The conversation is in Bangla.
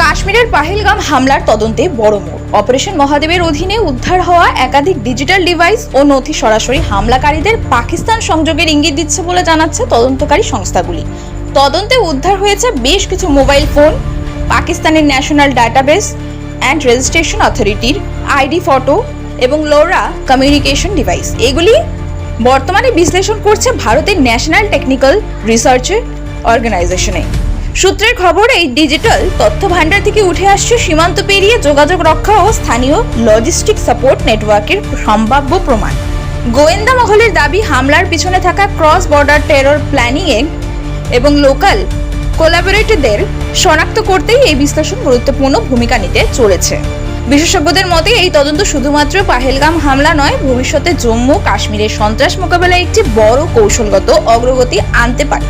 কাশ্মীরের পাহেলগাম হামলার তদন্তে বড় মোড়। অপারেশন মহাদেবের অধীনে উদ্ধার হওয়া একাধিক ডিজিটাল ডিভাইস ও নথি সরাসরি হামলাকারীদের পাকিস্তান সংযোগের ইঙ্গিত দিচ্ছে বলে জানাচ্ছে তদন্তকারী সংস্থাগুলি। তদন্তে উদ্ধার হয়েছে বেশ কিছু মোবাইল ফোন, পাকিস্তানের ন্যাশনাল ডাটাবেস অ্যান্ড রেজিস্ট্রেশন অথরিটির আইডি ফটো এবং লোরা কমিউনিকেশন ডিভাইস। এগুলি বর্তমানে বিশ্লেষণ করছে ভারতের ন্যাশনাল টেকনিক্যাল রিসার্চের অর্গানাইজেশনে। সূত্রের খবর, এই ডিজিটাল তথ্য ভান্ডার থেকে উঠে আসছে সীমান্ত পেরিয়ে যোগাযোগ রক্ষা ও স্থানীয় লজিস্টিক সাপোর্ট নেটওয়ার্কের সম্ভাব্য প্রমাণ। গোয়েন্দা মহলের দাবি, হামলার পিছনে থাকা ক্রস বর্ডার টেরর প্ল্যানিংয়ে এবং লোকাল কোলাবোরেটরদের শনাক্ত করতেই এই বিশ্লেষণ গুরুত্বপূর্ণ ভূমিকা নিতে চলেছে। বিশেষজ্ঞদের মতে, এই তদন্ত শুধুমাত্র পাহেলগাম হামলা নয়, ভবিষ্যতে জম্মু কাশ্মীরের সন্ত্রাস মোকাবেলায় একটি বড় কৌশলগত অগ্রগতি আনতে পারে।